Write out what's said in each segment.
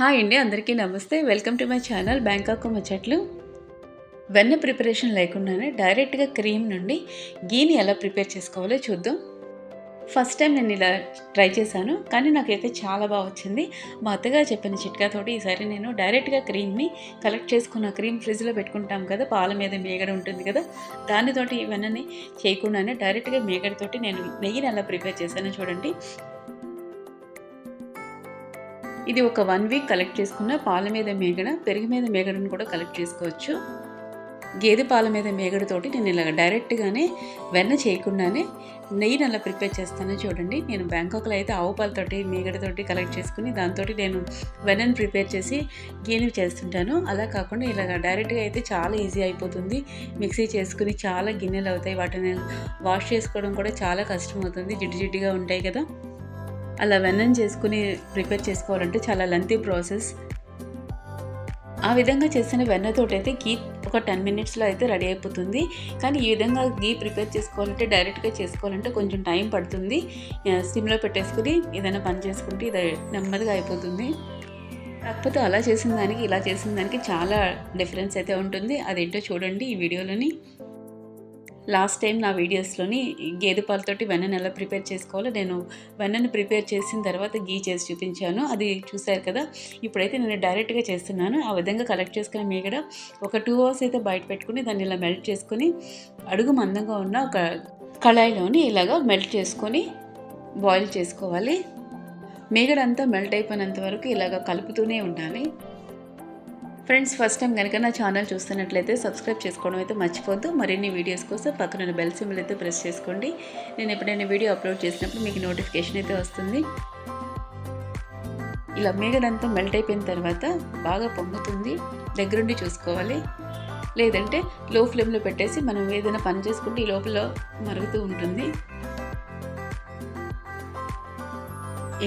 Hi అండి అందరికీ నమస్తే. Welcome to my channel Bangkok ముచ్చట్లు వెన్న ప్రిపరేషన్ లేకుండానే డైరెక్ట్గా క్రీమ్ నుండి గీని ఎలా ప్రిపేర్ చేసుకోవాలో చూద్దాం. ఫస్ట్ టైం నేను ఇలా ట్రై చేశాను కానీ నాకైతే చాలా బాగా వచ్చింది. మా అత్తగారు చెప్పిన చిట్కాతోటి ఈసారి నేను డైరెక్ట్గా క్రీమ్ని కలెక్ట్ చేసుకున్న క్రీమ్ ఫ్రిడ్జ్లో పెట్టుకుంటాం కదా పాల మీద మేగడ ఉంటుంది కదా దానితోటి ఇవన్నీ చేయకుండానే డైరెక్ట్గా మేగడతోటి నేను నెయ్యిని ఎలా ప్రిపేర్ చేశాను చూడండి. ఇది ఒక వన్ వీక్ కలెక్ట్ చేసుకున్న పాల మీద మేగడ పెరుగు మీద మేగడను కూడా కలెక్ట్ చేసుకోవచ్చు. గేదె పాల మీద మేగడతోటి నేను ఇలాగ డైరెక్ట్గానే వెన్న చేయకుండానే నెయ్యిని అలా ప్రిపేర్ చేస్తాను చూడండి. నేను బ్యాంకాక్లో అయితే ఆవు పాలతోటి మేగడతోటి కలెక్ట్ చేసుకుని దాంతో నేను వెన్నను ప్రిపేర్ చేసి గీని చేస్తుంటాను. అలా కాకుండా ఇలాగ డైరెక్ట్గా అయితే చాలా ఈజీ అయిపోతుంది. మిక్సీ చేసుకుని చాలా గిన్నెలు అవుతాయి. వాటిని వాష్ చేసుకోవడం కూడా చాలా కష్టం అవుతుంది. జిడ్డు జిడ్డుగా ఉంటాయి కదా. అలా వెన్నను చేసుకుని ప్రిపేర్ చేసుకోవాలంటే చాలా లెంతీ ప్రాసెస్ ఆ విధంగా చేసిన వెన్నతోటి అయితే గీ ఒక టెన్ మినిట్స్లో అయితే రెడీ అయిపోతుంది. కానీ ఈ విధంగా గీ ప్రిపేర్ చేసుకోవాలంటే డైరెక్ట్గా చేసుకోవాలంటే కొంచెం టైం పడుతుంది. సిమ్లో పెట్టేసుకుని ఏదైనా పని చేసుకుంటే ఇది నెమ్మదిగా అయిపోతుంది. కాకపోతే అలా చేసిన దానికి ఇలా చేసిన దానికి చాలా డిఫరెన్స్ అయితే ఉంటుంది. అదేంటో చూడండి ఈ వీడియోలోని. లాస్ట్ టైం నా వీడియోస్లోని గేదె పాలతోటి వెన్నను ఎలా ప్రిపేర్ చేసుకోవాలో నేను వెన్నను ప్రిపేర్ చేసిన తర్వాత గీ చేసి చూపించాను. అది చూశారు కదా? ఇప్పుడైతే నేను డైరెక్ట్గా చేస్తున్నాను. ఆ విధంగా కలెక్ట్ చేసుకుని మీగడ ఒక టూ అవర్స్ అయితే బయట పెట్టుకుని దాన్ని ఇలా మెల్ట్ చేసుకుని అడుగు మందంగా ఉన్న ఒక కళాయిలోని ఇలాగా మెల్ట్ చేసుకొని బాయిల్ చేసుకోవాలి. మేగడంతా మెల్ట్ అయిపోయినంత వరకు ఇలాగ కలుపుతూనే ఉండాలి. ఫ్రెండ్స్ ఫస్ట్ టైం కనుక నా ఛానల్ చూస్తున్నట్లయితే సబ్స్క్రైబ్ చేసుకోవడం అయితే మర్చిపోద్దు మరిన్ని వీడియోస్ కోసం పక్కన బెల్ సింబల్ అయితే ప్రెస్ చేసుకోండి. నేను ఎప్పుడైనా వీడియో అప్లోడ్ చేసినప్పుడు మీకు నోటిఫికేషన్ అయితే వస్తుంది. ఇలా మేగడంతా మెల్ట్ అయిపోయిన తర్వాత బాగా పొంగుతుంది. దగ్గరుండి చూసుకోవాలి. లేదంటే లో ఫ్లేమ్లో పెట్టేసి మనం ఏదైనా పని చేసుకుంటే ఈ లోపల మరుగుతూ ఉంటుంది.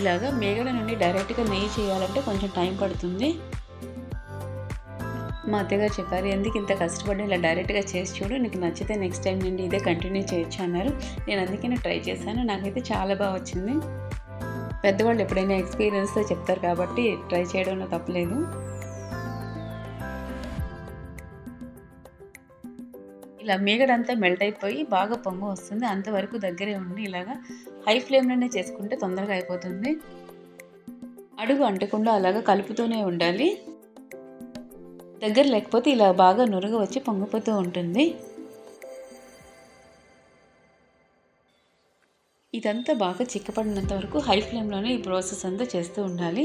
ఇలాగా మేగడ నుండి డైరెక్ట్గా నెయ్యి చేయాలంటే కొంచెం టైం పడుతుంది. మా అత్తగారు చెప్పారు ఎందుకు ఇంత కష్టపడి ఇలా డైరెక్ట్గా చేసి చూడు నీకు నచ్చితే నెక్స్ట్ టైం నుండి ఇదే కంటిన్యూ చేయొచ్చు అన్నారు. నేను అందుకనే ట్రై చేశాను. నాకైతే చాలా బాగా వచ్చింది. పెద్దవాళ్ళు ఎప్పుడైనా ఎక్స్పీరియన్స్తో చెప్తారు కాబట్టి ట్రై చేయడంలో తప్పలేదు. ఇలా మీగడంతా మెల్ట్ అయిపోయి బాగా పొంగు వస్తుంది. అంతవరకు దగ్గరే ఉండి ఇలాగా హై ఫ్లేమ్లోనే చేసుకుంటే తొందరగా అయిపోతుంది. అడుగు అంటకుండా అలాగా కలుపుతూనే ఉండాలి. దగ్గర లేకపోతే ఇలా బాగా నురుగ వచ్చి పొంగిపోతూ ఉంటుంది. ఇదంతా బాగా చిక్కపడినంత వరకు హై ఫ్లేమ్లోనే ఈ ప్రాసెస్ అంతా చేస్తూ ఉండాలి.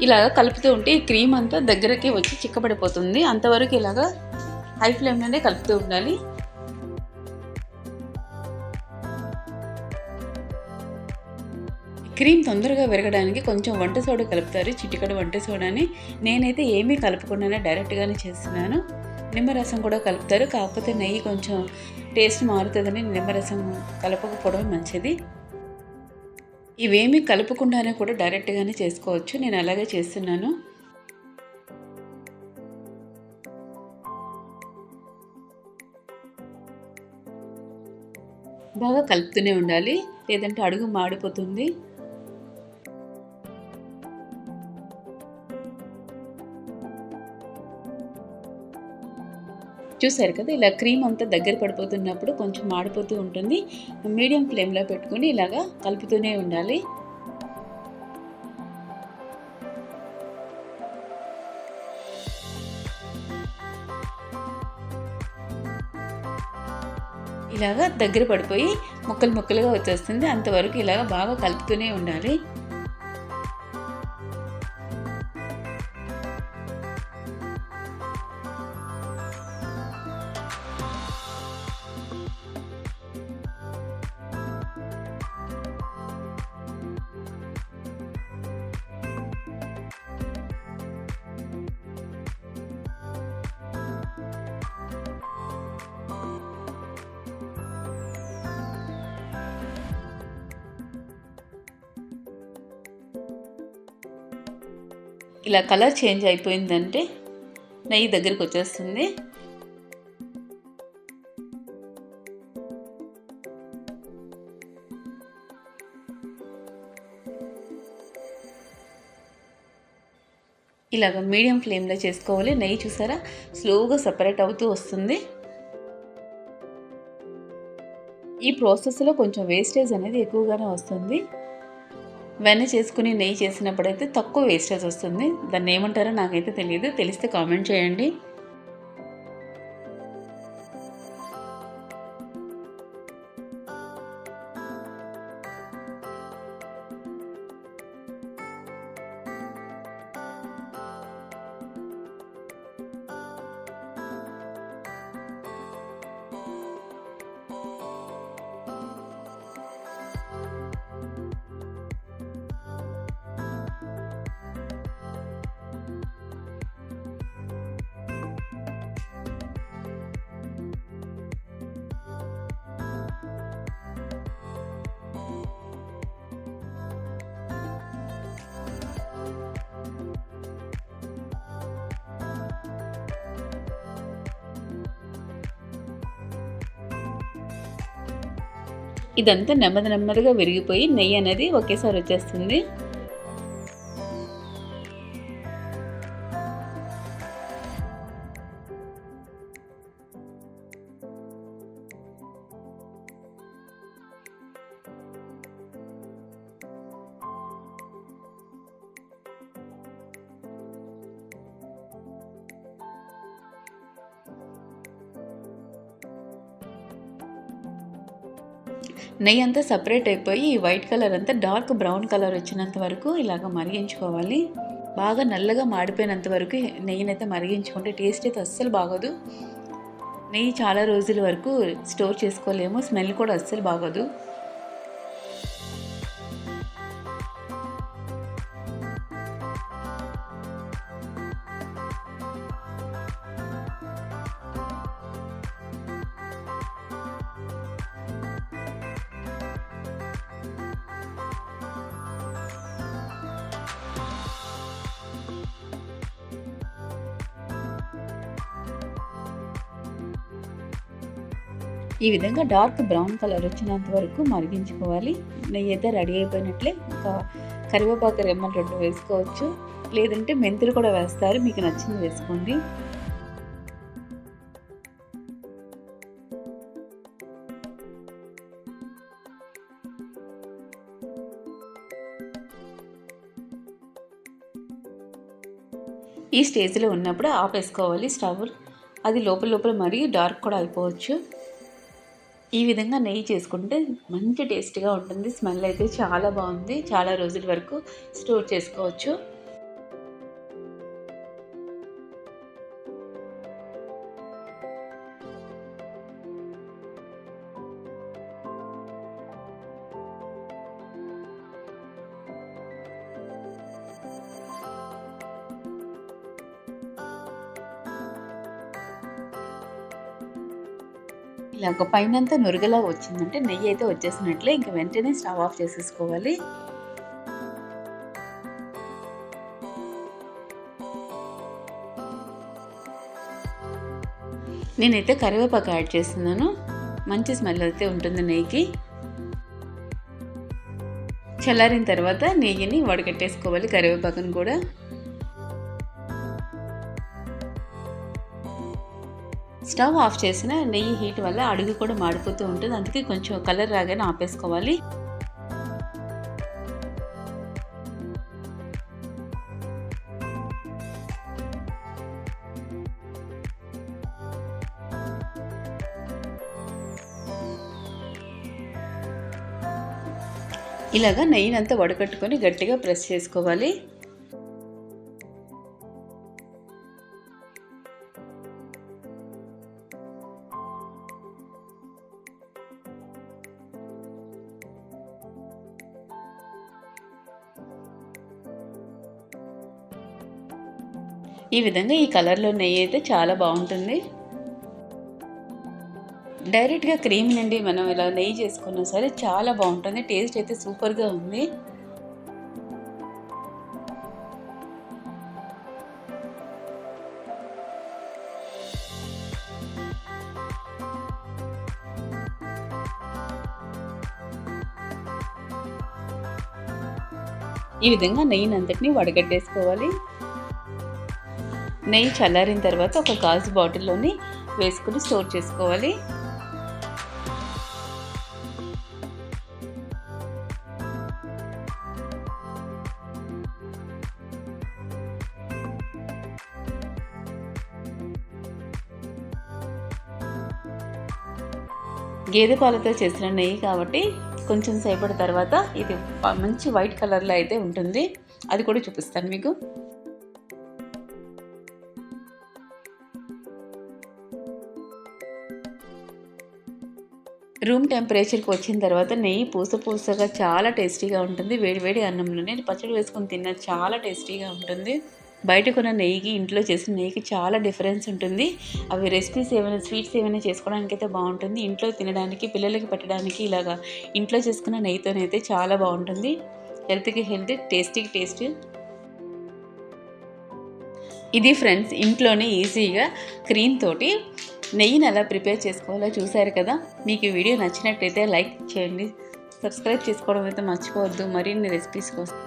ఇలాగ కలుపుతూ ఉంటే ఈ క్రీమ్ అంతా దగ్గరకి వచ్చి చిక్కబడిపోతుంది. అంతవరకు ఇలాగ హై ఫ్లేమ్లోనే కలుపుతూ ఉండాలి. క్రీమ్ తొందరగా విరగడానికి కొంచెం వంట సోడా కలుపుతారు. చిటికడ వంట సోడాని నేనైతే ఏమీ కలపకుండానే డైరెక్ట్గానే చేస్తున్నాను. నిమ్మరసం కూడా కలుపుతారు. కాకపోతే నెయ్యి కొంచెం టేస్ట్ మారుతుందని నిమ్మరసం కలపకపోవడం మంచిది. ఇవేమీ కలుపుకుండానే కూడా డైరెక్ట్గానే చేసుకోవచ్చు. నేను అలాగే చేస్తున్నాను. బాగా కలుపుతూనే ఉండాలి. లేదంటే అడుగు మాడిపోతుంది. చూసారు కదా ఇలా క్రీమ్ అంతా దగ్గర పడిపోతున్నప్పుడు కొంచెం మాడిపోతూ ఉంటుంది. మీడియం ఫ్లేమ్లో పెట్టుకుని ఇలాగా కలుపుతూనే ఉండాలి. ఇలాగా దగ్గర పడిపోయి ముక్కలు ముక్కలుగా వచ్చేస్తుంది. అంతవరకు ఇలాగ బాగా కలుపుతూనే ఉండాలి. ఇలా కలర్ చేంజ్ అయిపోయిందంటే నెయ్యి దగ్గరికి వచ్చేస్తుంది. ఇలాగ మీడియం ఫ్లేమ్లో చేసుకోవాలి. నెయ్యి చూసారా? స్లోగా సపరేట్ అవుతూ వస్తుంది. ఈ ప్రాసెస్లో కొంచెం వేస్టేజ్ అనేది ఎక్కువగానే వస్తుంది. వెన్న చేసుకుని నెయ్యి చేసినప్పుడైతే తక్కువ వేస్టేజ్ వస్తుంది. దాన్ని ఏమంటారో నాకైతే తెలియదు. తెలిస్తే కామెంట్ చేయండి. ఇదంతా నెమ్మది నెమ్మదిగా విరిగిపోయి నెయ్యి అనేది ఒకేసారి వచ్చేస్తుంది. నెయ్యి అంతా సపరేట్ అయిపోయి ఈ వైట్ కలర్ అంతా డార్క్ బ్రౌన్ కలర్ వచ్చినంత వరకు ఇలాగ మరిగించుకోవాలి. బాగా నల్లగా మాడిపోయినంత వరకు నెయ్యినైతే మరిగించుకుంటే టేస్ట్ అయితే అస్సలు బాగోదు. నెయ్యి చాలా రోజుల వరకు స్టోర్ చేసుకోలేము స్మెల్ కూడా అస్సలు బాగోదు. ఈ విధంగా డార్క్ బ్రౌన్ కలర్ వచ్చినంత వరకు మరిగించుకోవాలి. నెయ్యి అయితే రెడీ అయిపోయినట్లే. ఒక కరివేపాకు రెమ్మలు రెండు వేసుకోవచ్చు. లేదంటే మెంతులు కూడా వేస్తారు. మీకు నచ్చింది వేసుకోండి. ఈ స్టేజ్లో ఉన్నప్పుడు ఆపేసుకోవాలి స్టవ్. అది లోపల లోపల మరీ డార్క్ కూడా అయిపోవచ్చు. ఈ విధంగా నెయ్యి చేసుకుంటే మంచి టేస్ట్గా ఉంటుంది. స్మెల్ అయితే చాలా బాగుంది. చాలా రోజుల వరకు స్టోర్ చేసుకోవచ్చు. ఇలా ఒక పైనంతా నురుగలా వచ్చిందంటే నెయ్యి అయితే వచ్చేసినట్లే. ఇంకా వెంటనే స్టవ్ ఆఫ్ చేసేసుకోవాలి. నేనైతే కరివేపాకు యాడ్ చేస్తున్నాను. మంచి స్మెల్ అయితే ఉంటుంది నెయ్యికి. చల్లారిన తర్వాత నెయ్యిని వడగట్టేసుకోవాలి కరివేపాకును కూడా. స్టవ్ ఆఫ్ చేసిన నెయ్యి హీట్ వల్ల అడుగు కూడా మాడిపోతూ ఉంటుంది. అందుకే కొంచెం కలర్ రాగానే ఆపేసుకోవాలి. ఇలాగా నెయ్యినంతా వడకట్టుకొని గట్టిగా ప్రెస్ చేసుకోవాలి. ఈ విధంగా ఈ కలర్లో నెయ్యి అయితే చాలా బాగుంటుంది. డైరెక్ట్గా క్రీమ్ నుండి మనం ఇలా నెయ్యి చేసుకున్నా సరే చాలా బాగుంటుంది. టేస్ట్ అయితే సూపర్గా ఉంది. ఈ విధంగా నెయ్యిని అంతటిని వడగట్టేసుకోవాలి. నెయ్యి చల్లారిన తర్వాత ఒక గాజు బాటిల్లోని వేసుకుని స్టోర్ చేసుకోవాలి. గేదె పాలతో చేసిన నెయ్యి కాబట్టి కొంచెం సేపటి తర్వాత ఇది మంచి వైట్ కలర్లో అయితే ఉంటుంది. అది కూడా చూపిస్తాను మీకు. రూమ్ టెంపరేచర్కి వచ్చిన తర్వాత నెయ్యి పూస పూసగా చాలా టేస్టీగా ఉంటుంది. వేడి వేడి అన్నంలోనే పచ్చడి వేసుకొని తిన్న చాలా టేస్టీగా ఉంటుంది. బయట కొన్న నెయ్యికి ఇంట్లో చేసిన నెయ్యికి చాలా డిఫరెన్స్ ఉంటుంది. అవి రెసిపీస్ ఏమైనా స్వీట్స్ ఏమైనా చేసుకోవడానికి అయితే బాగుంటుంది. ఇంట్లో తినడానికి పిల్లలకి పెట్టడానికి ఇలాగా ఇంట్లో చేసుకున్న నెయ్యితోనైతే చాలా బాగుంటుంది. హెల్త్కి హెల్త్ టేస్టీకి టేస్ట్. ఇది ఫ్రెండ్స్ ఇంట్లోనే ఈజీగా క్రీమ్ తోటి నెయ్యిని ఎలా ప్రిపేర్ చేసుకోవాలో చూశారు కదా? మీకు ఈ వీడియో నచ్చినట్టయితే లైక్ చేయండి. సబ్స్క్రైబ్ చేసుకోవడం అయితే మర్చిపోవద్దు. మరిన్ని రెసిపీస్ కోసం.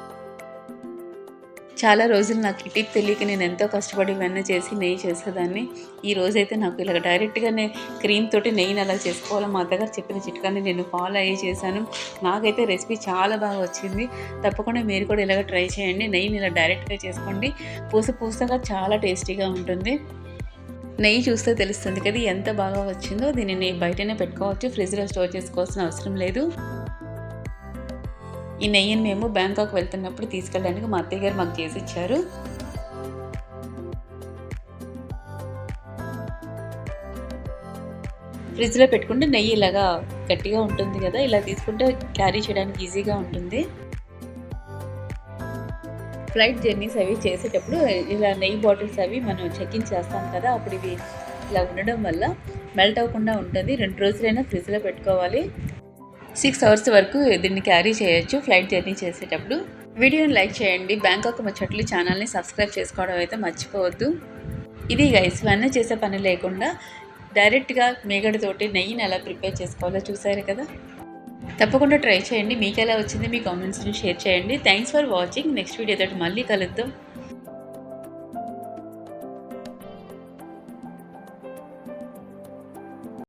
చాలా రోజులు నాకు ఈ టిప్ తెలియక నేను ఎంతో కష్టపడి వెన్న చేసి నెయ్యి చేసేదాన్ని. ఈ రోజైతే నాకు ఇలా డైరెక్ట్గానే క్రీమ్ తోటి నెయ్యిని అలా చేసుకోవాలో మా అత్తగారు చెప్పిన చిట్కాని నేను ఫాలో అయ్యి చేశాను. నాకైతే రెసిపీ చాలా బాగా వచ్చింది. తప్పకుండా మీరు కూడా ఇలాగ ట్రై చేయండి. నెయ్యిని ఇలా డైరెక్ట్గా చేసుకోండి. పూస పూసగా చాలా టేస్టీగా ఉంటుంది. నెయ్యి చూస్తే తెలుస్తుంది కదా ఎంత బాగా వచ్చిందో. దీనిని బయటనే పెట్టుకోవచ్చు. ఫ్రిడ్జ్లో స్టోర్ చేసుకోవాల్సిన అవసరం లేదు. ఈ నెయ్యిని మేము బ్యాంకాక్ వెళ్తున్నప్పుడు తీసుకెళ్ళడానికి మా అత్తయ్య గారు మాకు చేసి ఇచ్చారు. ఫ్రిడ్జ్లో పెట్టుకుంటే నెయ్యి ఇలాగా గట్టిగా ఉంటుంది కదా. ఇలా తీసుకుంటే క్యారీ చేయడానికి ఈజీగా ఉంటుంది. ఫ్లైట్ జర్నీస్ అవి చేసేటప్పుడు ఇలా నెయ్యి బాటిల్స్ అవి మనం చెక్ ఇన్ చేస్తాం కదా అప్పుడు ఇవి ఇలా ఉండడం వల్ల మెల్ట్ అవ్వకుండా ఉంటుంది. రెండు రోజులైనా ఫ్రిడ్జ్లో పెట్టుకోవాలి. సిక్స్ అవర్స్ వరకు దీన్ని క్యారీ చేయొచ్చు ఫ్లైట్ జర్నీ చేసేటప్పుడు. వీడియోని లైక్ చేయండి. బ్యాంకాక్ ముచ్చట్లు ఛానల్ని సబ్స్క్రైబ్ చేసుకోవడం అయితే మర్చిపోవద్దు. ఇది గైస్ ఇవన్నీ చేసే పని లేకుండా డైరెక్ట్గా మేగడతోటి నెయ్యిని ఎలా ప్రిపేర్ చేసుకోవాలో చూసారు కదా? తప్పకుండా ట్రై చేయండి. మీకు ఎలా వచ్చింది మీ కామెంట్స్ని షేర్ చేయండి. Thanks for watching next video తోటి మళ్ళీ కలుద్దాం.